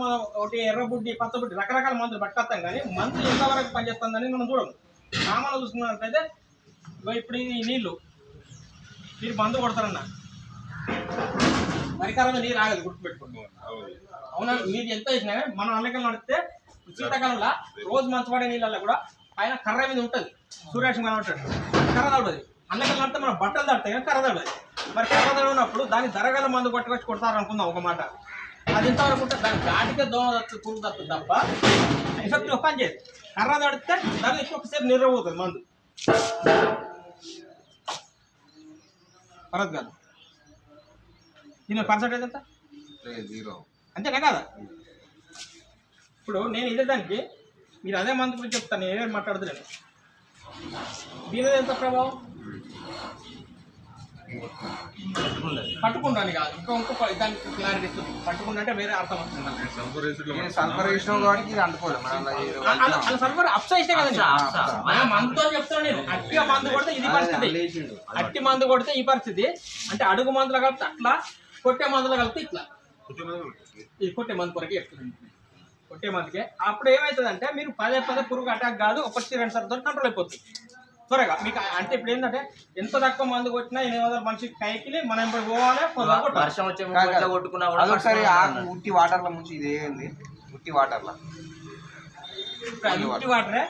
మనం ఒకటి ఎర్రబుడ్డి పచ్చబుడ్డి రకరకాల మందులు పట్టుకొస్తాం కానీ మందు ఎంతవరకు పనిచేస్తుందని మనం చూడము. సామాన్లు చూసుకున్నట్లయితే ఇప్పుడు ఈ నీళ్ళు మీరు మందు కొడతారన్న. పరికరం నీరు ఆగదు గుర్తుపెట్టుకోండి. అవునా? మీరు ఎంత వేసినా కానీ మనం అల్లకలు నడిస్తే శీతాకాలంలో రోజు మంచపడే నీళ్ళల్లో కూడా పైన కర్ర మీద ఉంటుంది. సూర్యాక్షం కనబడతాడు కర్ర తడవదు అల్లకలు నడితే మన బట్టలు తడతాయి కానీ కర్ర తడవదు మరి కర్ర తడవనప్పుడు దాని ధరగల మందు పట్టుకొచ్చి కొడతారు అనుకుందాం ఒక మాట. అది ఇంతవరకు ఉంటే దాని దాటికే దోమ తత్తు పురుగు తత్తు తప్ప ఎఫెక్టివ్ పని చేయదు కర్ర తడితే దాని ఎక్కువసేపు నిర్రవుతుంది మందు. భరత్ గారు. దీని పర్సంటేజ్ ఎంత? జీరో. అంతేనా కాదా? ఇప్పుడు నేను ఇదే దానికి మీరు అదే మందు గురించి చెప్తాను నేనే మాట్లాడుతున్నాను దీని ఎంత ప్రభావం? పట్టుకుంటాను కాదు. ఇంకా దానికి క్లారిటీ ఇస్తుంది. పట్టుకుంటా అంటే వేరే అర్థం వస్తుంది సల్ఫర్ వేసిన వాడికి ఇది అలా కదండి. చెప్తాను నేను. అట్టి మందు కొడితే ఇది పరిస్థితి. అట్టి మందు కొడితే ఈ పరిస్థితి. అంటే అడుగు మందులు కలిపితే అట్లా కొట్టే మందులు కలిపితే ఇట్లా. ఇది కొట్టే మందు కొరకే కొట్టే మందుకే. అప్పుడు ఏమవుతుందంటే మీరు పదే పదే పురుగు అటాక్ కాదు ఒకటి రెండు సార్లు కంట్రోల్ అయిపోతుంది. త్వరగా మీకు అంటే ఇప్పుడు ఏంటంటే ఎంత తక్కువ మందు కొట్టినా ఎనిమిది వందల మనిషి కైకిలి మనం ఇప్పుడు పోవాలి. వర్షం వచ్చే కొట్టుకున్నా కూడా అదొకసారి. ఉట్టి వాటర్లో ముంచి ఇది ఏంది ఉట్టి వాటర్లో. ఉట్టి వాటరే.